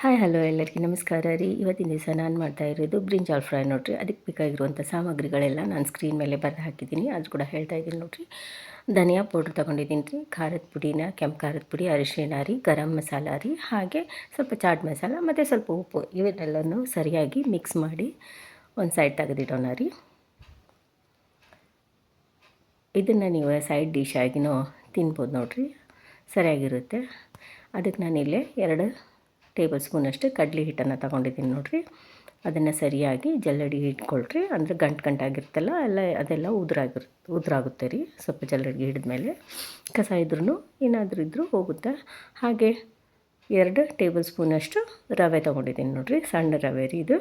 Hi, hello ಎಲ್ಲರಿಗೂ ನಮಸ್ಕಾರ ರೀ. ಇವತ್ತಿನ ದಿವಸ ನಾನು ಮಾಡ್ತಾ ಇರೋದು ಬ್ರಿಂಜಾಲ್ ಫ್ರೈ ನೋಡಿರಿ. ಅದಕ್ಕೆ ಬೇಕಾಗಿರುವಂಥ ಸಾಮಗ್ರಿಗಳೆಲ್ಲ ನಾನು ಸ್ಕ್ರೀನ್ ಮೇಲೆ ಬರೆದು ಹಾಕಿದ್ದೀನಿ. ಅದು ಕೂಡ ಹೇಳ್ತಾ ಇದ್ದೀನಿ ನೋಡಿರಿ. ಧನಿಯಾ ಪೌಡ್ರ್ ತೊಗೊಂಡಿದ್ದೀನಿ ರೀ. ಖಾರದ ಪುಡಿನ, ಕೆಂಪು ಖಾರದ ಪುಡಿ, ಅರಿಶಿಣ ರೀ, ಗರಂ ಮಸಾಲ ರೀ. ಹಾಗೆ ಸ್ವಲ್ಪ ಚಾಟ್ ಮಸಾಲ ಮತ್ತು ಸ್ವಲ್ಪ ಉಪ್ಪು ಇವನ್ನೆಲ್ಲನೂ ಸರಿಯಾಗಿ ಮಿಕ್ಸ್ ಮಾಡಿ ಒಂದು ಸೈಡ್ ತೆಗೆದಿಡೋಣ ರೀ. ಇದನ್ನು ನೀವು ಸೈಡ್ ಡಿಶ್ ಆಗಿನೂ ತಿನ್ಬೋದು ನೋಡಿರಿ. ಸರಿಯಾಗಿರುತ್ತೆ. ಅದಕ್ಕೆ ನಾನಿಲ್ಲೇ ಎರಡು ಟೇಬಲ್ ಸ್ಪೂನಷ್ಟು ಕಡಲೆ ಹಿಟ್ಟನ್ನು ತೊಗೊಂಡಿದ್ದೀನಿ ನೋಡಿರಿ. ಅದನ್ನು ಸರಿಯಾಗಿ ಜಲ್ಲಡಿ ಇಟ್ಕೊಳ್ರಿ ಅಂದರೆ ಗಂಟು ಗಂಟಾಗಿರ್ತಲ್ಲ ಎಲ್ಲ ಅದೆಲ್ಲ ಉದುರಾಗಿರ್, ಉದುರಾಗುತ್ತೆ ರೀ ಸ್ವಲ್ಪ ಜಲ್ಲಡಿ ಹಿಡಿದ್ಮೇಲೆ. ಕಸ ಇದ್ರೂ ಏನಾದರೂ ಇದ್ದರೂ ಹೋಗುತ್ತೆ. ಹಾಗೆ ಎರಡು ಟೇಬಲ್ ಸ್ಪೂನಷ್ಟು ರವೆ ತೊಗೊಂಡಿದ್ದೀನಿ ನೋಡಿರಿ, ಸಣ್ಣ ರವೆ ರೀ ಇದು.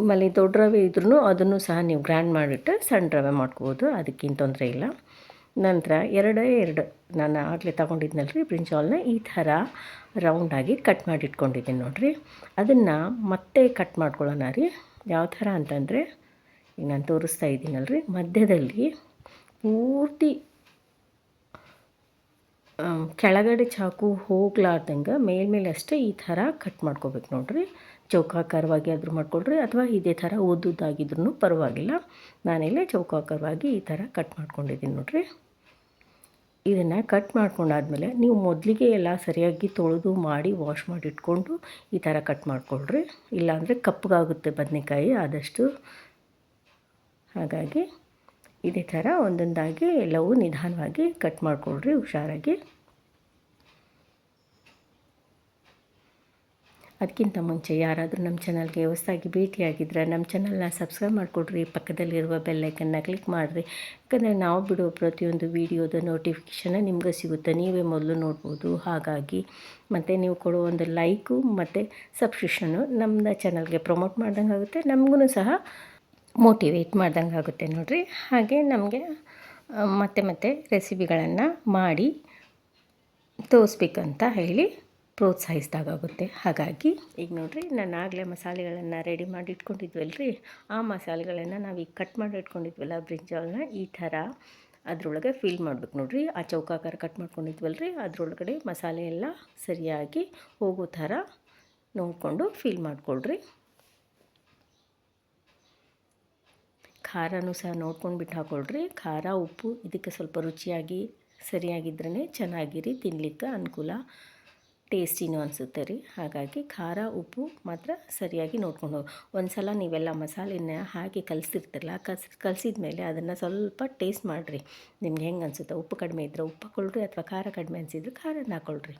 ಆಮೇಲೆ ದೊಡ್ಡ ರವೆ ಇದ್ರೂ ಅದನ್ನು ಸಹ ನೀವು ಗ್ರ್ಯಾಂಡ್ ಮಾಡಿಬಿಟ್ಟು ಸಣ್ಣ ರವೆ ಮಾಡ್ಕೋಬೋದು ಅದಕ್ಕೇನು ತೊಂದರೆ ಇಲ್ಲ. ನಂತರ ಎರಡೇ ಎರಡು ನಾನು ಆಗಲೇ ತೊಗೊಂಡಿದ್ನಲ್ರಿ ಬ್ರಿಂಜಾಲ್ನ ಈ ಥರ ರೌಂಡಾಗಿ ಕಟ್ ಮಾಡಿ ಇಟ್ಕೊಂಡಿದ್ದೀನಿ ನೋಡಿರಿ. ಅದನ್ನು ಮತ್ತೆ ಕಟ್ ಮಾಡ್ಕೊಳ್ಳೋಣ ರೀ. ಯಾವ ಥರ ಅಂತಂದರೆ ಈಗ ನಾನು ತೋರಿಸ್ತಾ ಇದ್ದೀನಲ್ರಿ. ಮಧ್ಯದಲ್ಲಿ ಪೂರ್ತಿ ಕೆಳಗಡೆ ಚಾಕು ಹೋಗ್ಲಾರ್ದಂಗೆ ಮೇಲ್ಮೇಲೆ ಅಷ್ಟೇ ಈ ಥರ ಕಟ್ ಮಾಡ್ಕೋಬೇಕು ನೋಡಿರಿ. ಚೌಕಾಕಾರವಾಗಿ ಆದರೂ ಮಾಡಿಕೊಡ್ರಿ ಅಥವಾ ಇದೇ ಥರ ಓದುದಾಗಿದ್ರೂ ಪರವಾಗಿಲ್ಲ. ನಾನಿಲ್ಲೇ ಚೌಕಾಕಾರವಾಗಿ ಈ ಥರ ಕಟ್ ಮಾಡ್ಕೊಂಡಿದ್ದೀನಿ ನೋಡಿರಿ. ಇದನ್ನು ಕಟ್ ಮಾಡ್ಕೊಂಡಾದ್ಮೇಲೆ ನೀವು ಮೊದಲಿಗೆ ಎಲ್ಲ ಸರಿಯಾಗಿ ತೊಳೆದು ಮಾಡಿ ವಾಶ್ ಮಾಡಿ ಇಟ್ಕೊಂಡು ಈ ಥರ ಕಟ್ ಮಾಡ್ಕೊಳ್ರಿ. ಇಲ್ಲಾಂದರೆ ಕಪ್ಪಗಾಗುತ್ತೆ ಬದನೆಕಾಯಿ ಆದಷ್ಟು. ಹಾಗಾಗಿ ಇದೇ ಥರ ಒಂದೊಂದಾಗಿ ಎಲ್ಲವೂ ನಿಧಾನವಾಗಿ ಕಟ್ ಮಾಡ್ಕೊಳ್ರಿ ಹುಷಾರಾಗಿ. ಅದಕ್ಕಿಂತ ಮುಂಚೆ ಯಾರಾದರೂ ನಮ್ಮ ಚಾನಲ್ಗೆ ಹೊಸದಾಗಿ ಭೇಟಿಯಾಗಿದ್ದರೆ ನಮ್ಮ ಚಾನಲ್ನ ಸಬ್ಸ್ಕ್ರೈಬ್ ಮಾಡಿಕೊಡ್ರಿ, ಪಕ್ಕದಲ್ಲಿರುವ ಬೆಲ್ಲೈಕನ್ನ ಕ್ಲಿಕ್ ಮಾಡಿರಿ. ಯಾಕಂದರೆ ನಾವು ಬಿಡುವ ಪ್ರತಿಯೊಂದು ವೀಡಿಯೋದ ನೋಟಿಫಿಕೇಷನ್ ನಿಮಗೆ ಸಿಗುತ್ತೆ. ನೀವೇ ಮೊದಲು ನೋಡ್ಬೋದು. ಹಾಗಾಗಿ ಮತ್ತು ನೀವು ಕೊಡೋ ಒಂದು ಲೈಕು ಮತ್ತು ಸಬ್ಸ್ಕ್ರಿಪ್ಷನ್ನು ನಮ್ಮ ಚಾನಲ್ಗೆ ಪ್ರಮೋಟ್ ಮಾಡ್ದಂಗೆ ಆಗುತ್ತೆ. ನಮಗೂ ಸಹ ಮೋಟಿವೇಟ್ ಮಾಡ್ದಂಗೆ ಆಗುತ್ತೆ ನೋಡಿರಿ. ಹಾಗೆ ನಮಗೆ ಮತ್ತೆ ಮತ್ತೆ ರೆಸಿಪಿಗಳನ್ನು ಮಾಡಿ ತೋರಿಸ್ಬೇಕಂತ ಹೇಳಿ ಪ್ರೋತ್ಸಾಹಿಸಿದಾಗುತ್ತೆ ಹಾಗಾಗಿ ಈಗ ನೋಡಿರಿ, ನಾನು ಆಗಲೇ ಮಸಾಲೆಗಳನ್ನು ರೆಡಿ ಮಾಡಿ ಇಟ್ಕೊಂಡಿದ್ವಲ್ಲ ರೀ ಆ ಮಸಾಲೆಗಳನ್ನು ನಾವು ಈಗ ಕಟ್ ಮಾಡಿ ಇಟ್ಕೊಂಡಿದ್ವಲ್ಲ ಬ್ರಿಂಜಾಲ್ನ, ಈ ಥರ ಅದರೊಳಗೆ ಫಿಲ್ ಮಾಡ್ಬೇಕು ನೋಡಿರಿ. ಆ ಚೌಕಾಕಾರ ಕಟ್ ಮಾಡ್ಕೊಂಡಿದ್ವಲ್ಲ ರೀ ಅದರೊಳಗಡೆ ಮಸಾಲೆ ಎಲ್ಲ ಸರಿಯಾಗಿ ಹೋಗೋ ಥರ ನೋಡಿಕೊಂಡು ಫಿಲ್ ಮಾಡಿಕೊಳ್ರಿ. ಖಾರನೂ ಸಹ ನೋಡ್ಕೊಂಡು ಬಿಟ್ಟು ಹಾಕೊಳ್ರಿ. ಖಾರ, ಉಪ್ಪು, ಇದಕ್ಕೆ ಸ್ವಲ್ಪ ರುಚಿಯಾಗಿ ಸರಿಯಾಗಿದ್ರೇ ಚೆನ್ನಾಗಿರಿ ತಿನ್ನಲಿಕ್ಕೆ ಅನುಕೂಲ. ಟೇಸ್ಟಿನೂ ಅನಿಸುತ್ತೆ ರೀ. ಹಾಗಾಗಿ ಖಾರ, ಉಪ್ಪು ಮಾತ್ರ ಸರಿಯಾಗಿ ನೋಡ್ಕೊಂಡು ಒಂದು ಸಲ ನೀವೆಲ್ಲ ಮಸಾಲೆನ ಹಾಕಿ ಕಲಿಸಿರ್ತಿರಲ್ಲ ಕಸ್ ಕಲಿಸಿದ ಮೇಲೆ ಅದನ್ನು ಸ್ವಲ್ಪ ಟೇಸ್ಟ್ ಮಾಡಿರಿ. ನಿಮ್ಗೆ ಹೆಂಗೆ ಅನಿಸುತ್ತೆ, ಉಪ್ಪು ಕಡಿಮೆ ಇದ್ದರೆ ಉಪ್ಪು ಹಾಕೊಳ್ಳ್ರಿ ಅಥವಾ ಖಾರ ಕಡಿಮೆ ಅನಿಸಿದ್ರೆ ಖಾರನ ಹಾಕೊಳ್ರಿ.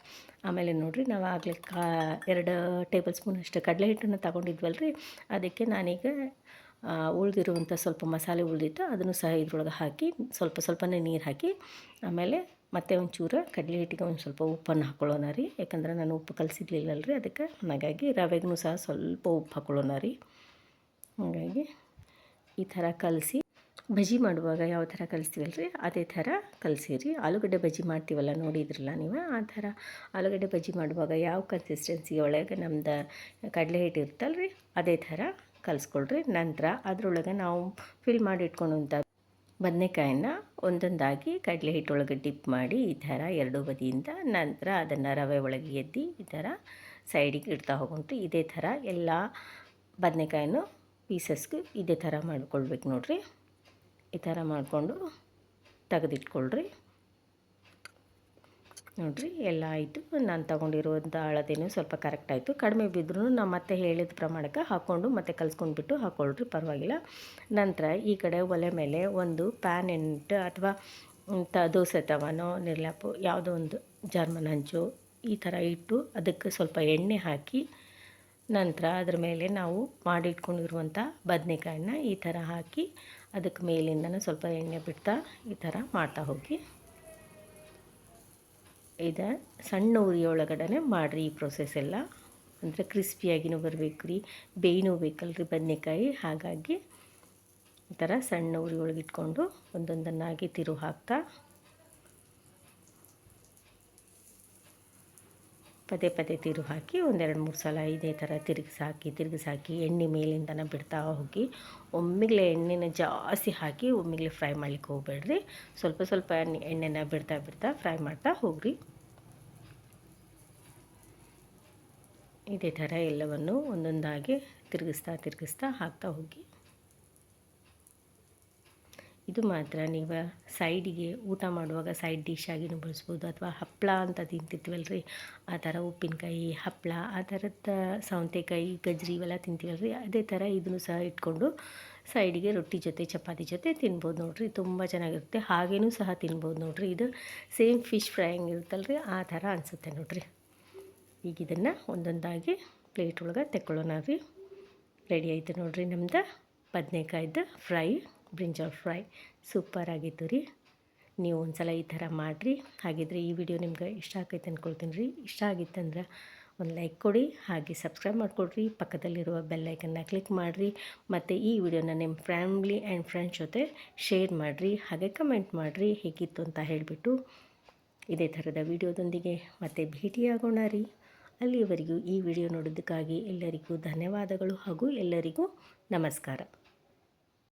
ಆಮೇಲೆ ನೋಡಿರಿ ನಾವು ಆಗಲೇ ಕಾ, ಎರಡು ಟೇಬಲ್ ಸ್ಪೂನ್ ಅಷ್ಟು ಕಡಲೆ ಹಿಟ್ಟನ್ನು ತಗೊಂಡಿದ್ವಲ್ಲ ರೀ. ಅದಕ್ಕೆ ನಾನೀಗ ಉಳಿದಿರುವಂಥ ಸ್ವಲ್ಪ ಮಸಾಲೆ ಉಳಿದಿತ್ತು, ಅದನ್ನು ಸಹ ಇದ್ರೊಳಗೆ ಹಾಕಿ ಸ್ವಲ್ಪ ಸ್ವಲ್ಪನೇ ನೀರು ಹಾಕಿ, ಆಮೇಲೆ ಮತ್ತು ಒಂಚೂರು ಕಡಲೆ ಹಿಟ್ಟಿಗೆ ಒಂದು ಸ್ವಲ್ಪ ಉಪ್ಪನ್ನು ಹಾಕ್ಕೊಳ್ಳೋಣ ರೀ. ಯಾಕಂದ್ರೆ ನಾನು ಉಪ್ಪು ಕಲಸಿರ್ಲಿಲ್ಲಲ್ಲ ರೀ ಅದಕ್ಕೆ ಹಾಗಾಗಿ ರವೆಗೂ ಸಹ ಸ್ವಲ್ಪ ಉಪ್ಪು ಹಾಕ್ಕೊಳ್ಳೋಣ ರೀ. ಹಾಗಾಗಿ ಈ ಥರ ಕಲಸಿ, ಬಜ್ಜಿ ಮಾಡುವಾಗ ಯಾವ ಥರ ಕಲಿಸ್ತೀವಲ್ಲ ರೀ ಅದೇ ಥರ ಕಲಸಿರಿ. ಆಲೂಗಡ್ಡೆ ಬಜ್ಜಿ ಮಾಡ್ತೀವಲ್ಲ, ನೋಡಿದ್ರಲ್ಲ ನೀವು? ಆ ಥರ ಆಲೂಗಡ್ಡೆ ಬಜ್ಜಿ ಮಾಡುವಾಗ ಯಾವ ಕನ್ಸಿಸ್ಟೆನ್ಸಿ ಒಳಗೆ ನಮ್ದು ಕಡಲೆ ಹಿಟ್ಟು ಇರುತ್ತಲ್ಲ ರೀ ಅದೇ ಥರ ಕಲಿಸ್ಕೊಳ್ರಿ. ನಂತರ ಅದರೊಳಗೆ ನಾವು ಫಿಲ್ ಮಾಡಿ ಇಟ್ಕೊಂಡಂಥ ಬದನೆಕಾಯನ್ನ ಒಂದೊಂದಾಗಿ ಕಡಲೆ ಹಿಟ್ಟೊಳಗೆ ಡಿಪ್ ಮಾಡಿ ಈ ಥರ ಎರಡೂ ಬದಿಯಿಂದ ನಂತರ ಅದನ್ನು ರವೆ ಒಳಗೆ ಎದ್ದು ಈ ಥರ ಸೈಡಿಗೆ ಇಡ್ತಾ ಹೋಗ್ಬಿಟ್ಟು ಇದೇ ಥರ ಎಲ್ಲ ಬದನೆಕಾಯನ್ನು ಪೀಸಸ್ಗೂ ಇದೇ ಥರ ಮಾಡ್ಕೊಳ್ಬೇಕು ನೋಡಿರಿ. ಈ ಥರ ಮಾಡಿಕೊಂಡು ತೆಗೆದಿಟ್ಕೊಳ್ರಿ. ನೋಡಿರಿ ಎಲ್ಲ ಆಯಿತು. ನಾನು ತೊಗೊಂಡಿರುವಂಥ ಅಳತೆಯೂ ಸ್ವಲ್ಪ ಕರೆಕ್ಟ್ ಆಯಿತು. ಕಡಿಮೆ ಬಿದ್ದರೂ ನಾವು ಮತ್ತೆ ಹೇಳಿದ ಪ್ರಮಾಣಕ್ಕೆ ಹಾಕ್ಕೊಂಡು ಮತ್ತೆ ಕಲಿಸ್ಕೊಂಡ್ಬಿಟ್ಟು ಹಾಕ್ಕೊಳ್ರಿ ಪರವಾಗಿಲ್ಲ. ನಂತರ ಈ ಕಡೆ ಒಲೆ ಮೇಲೆ ಒಂದು ಪ್ಯಾನ್ ಎಂಟು ಅಥವಾ ತ, ದೋಸೆ ತವನೋ, ನಿರ್ಲಾಪು ಯಾವುದೋ ಒಂದು ಜರ್ಮನ್ ಹಂಚು ಈ ಥರ ಇಟ್ಟು ಅದಕ್ಕೆ ಸ್ವಲ್ಪ ಎಣ್ಣೆ ಹಾಕಿ ನಂತರ ಅದ್ರ ಮೇಲೆ ನಾವು ಮಾಡಿಟ್ಕೊಂಡಿರುವಂಥ ಬದನೆಕಾಯನ್ನ ಈ ಥರ ಹಾಕಿ ಅದಕ್ಕೆ ಮೇಲಿಂದನೂ ಸ್ವಲ್ಪ ಎಣ್ಣೆ ಬಿಡ್ತಾ ಈ ಥರ ಮಾಡ್ತಾ ಹೋಗಿ. ಇದು. ಸಣ್ಣ ಉರಿಯೊಳಗಡೆ ಮಾಡಿರಿ ಈ ಪ್ರೊಸೆಸ್ ಎಲ್ಲ. ಅಂದರೆ ಕ್ರಿಸ್ಪಿಯಾಗಿನೂ ಬರಬೇಕು ರೀ ಬೇಯ್ನೂ ಬೇಕಲ್ರಿ ಬದನೆಕಾಯಿ. ಹಾಗಾಗಿ ಈ ಥರ ಸಣ್ಣ ಉರಿ ಒಳಗೆ ಇಟ್ಕೊಂಡು ಒಂದೊಂದನ್ನಾಗಿ ತಿರು ಹಾಕ್ತಾ ಪದೇ ಪದೇ ತಿರು ಹಾಕಿ ಒಂದೆರಡು ಮೂರು ಸಲ ಇದೇ ಥರ ತಿರುಗಿಸಾಕಿ ತಿರುಗಿಸಾಕಿ ಎಣ್ಣೆ ಮೇಲಿಂದನೇ ಬಿಡ್ತಾ ಹೋಗಿ ಒಮ್ಮೆಗ್ಲೆ ಎಣ್ಣೆನ ಜಾಸ್ತಿ ಹಾಕಿ ಒಮ್ಮೆಗ್ಲೆ ಫ್ರೈ ಮಾಡ್ಲಿಕ್ಕೆ ಹೋಗ್ಬೇಡ್ರಿ. ಸ್ವಲ್ಪ ಸ್ವಲ್ಪ ಎಣ್ಣೆನ ಬಿಡ್ತಾ ಬಿಡ್ತಾ ಫ್ರೈ ಮಾಡ್ತಾ ಹೋಗ್ರಿ. ಇದೇ ಥರ ಎಲ್ಲವನ್ನು ಒಂದೊಂದಾಗಿ ತಿರುಗಿಸ್ತಾ ತಿರುಗಿಸ್ತಾ ಹಾಕ್ತಾ ಹೋಗಿ. ಇದು ಮಾತ್ರ ನೀವು ಸೈಡಿಗೆ ಊಟ ಮಾಡುವಾಗ ಸೈಡ್ ಡಿಶ್ ಆಗಿನೂ ಬಳಸ್ಬೋದು. ಅಥವಾ ಹಪ್ಪಳ ಅಂತ ತಿಂತಿರ್ತೀವಲ್ಲ ರೀ ಆ ಥರ ಉಪ್ಪಿನಕಾಯಿ ಹಪ್ಪಳ ಆ ಥರದ ಸೌಂತೆಕಾಯಿ, ಗಜ್ರಿ ಇವೆಲ್ಲ ತಿಂತೀವಲ್ಲ ರೀ ಅದೇ ಥರ ಇದನ್ನು ಸಹ ಇಟ್ಕೊಂಡು ಸೈಡಿಗೆ ರೊಟ್ಟಿ ಜೊತೆ, ಚಪಾತಿ ಜೊತೆ ತಿನ್ಬೋದು ನೋಡಿರಿ. ತುಂಬ ಚೆನ್ನಾಗಿರುತ್ತೆ. ಹಾಗೇನೂ ಸಹ ತಿನ್ಬೋದು ನೋಡಿರಿ. ಇದು ಸೇಮ್ ಫಿಶ್ ಫ್ರೈ ಹೆಂಗಿರುತ್ತಲ್ಲ ರೀ ಆ ಥರ ಅನಿಸುತ್ತೆ ನೋಡಿರಿ. ಈಗ ಇದನ್ನು ಒಂದೊಂದಾಗಿ ಪ್ಲೇಟ್ ಒಳಗೆ ತೆಕ್ಕೊಳ್ಳೋಣ ರೀ. ರೆಡಿ ಆಯಿತು ನೋಡಿರಿ ನಮ್ದು ಬದನೇಕಾಯ್ದು ಫ್ರೈ ಬ್ರಿಂಜಾಲ್ ಫ್ರೈ ಸೂಪರ್ ಆಗಿತ್ತು ರೀ. ನೀವು ಒಂದು ಸಲ ಈ ಥರ ಮಾಡಿರಿ. ಹಾಗಿದ್ರೆ ಈ ವಿಡಿಯೋ ನಿಮ್ಗೆ ಇಷ್ಟ ಆಗೈತೆ ಅಂದ್ಕೊಳ್ತೀನಿ ರೀ. ಇಷ್ಟ ಆಗಿತ್ತಂದ್ರೆ ಒಂದು ಲೈಕ್ ಕೊಡಿ, ಹಾಗೆ ಸಬ್ಸ್ಕ್ರೈಬ್ ಮಾಡಿಕೊಡ್ರಿ. ಪಕ್ಕದಲ್ಲಿರುವ ಬೆಲ್ಲೈಕನ್ನ ಕ್ಲಿಕ್ ಮಾಡಿರಿ. ಮತ್ತು ಈ ವಿಡಿಯೋನ ನಿಮ್ಮ ಫ್ಯಾಮ್ಲಿ ಆ್ಯಂಡ್ ಫ್ರೆಂಡ್ಸ್ ಜೊತೆ ಶೇರ್ ಮಾಡಿರಿ. ಹಾಗೆ ಕಮೆಂಟ್ ಮಾಡಿರಿ. ಹೇಗಿತ್ತು ಅಂತ ಹೇಳಿಬಿಟ್ಟು ಇದೇ ಥರದ ವಿಡಿಯೋದೊಂದಿಗೆ ಮತ್ತೆ ಭೇಟಿಯಾಗೋಣ ರೀ. ಅಲ್ಲಿಯವರೆಗೂ ಈ ವಿಡಿಯೋ ನೋಡೋದಕ್ಕಾಗಿ ಎಲ್ಲರಿಗೂ ಧನ್ಯವಾದಗಳು ಹಾಗೂ ಎಲ್ಲರಿಗೂ ನಮಸ್ಕಾರ.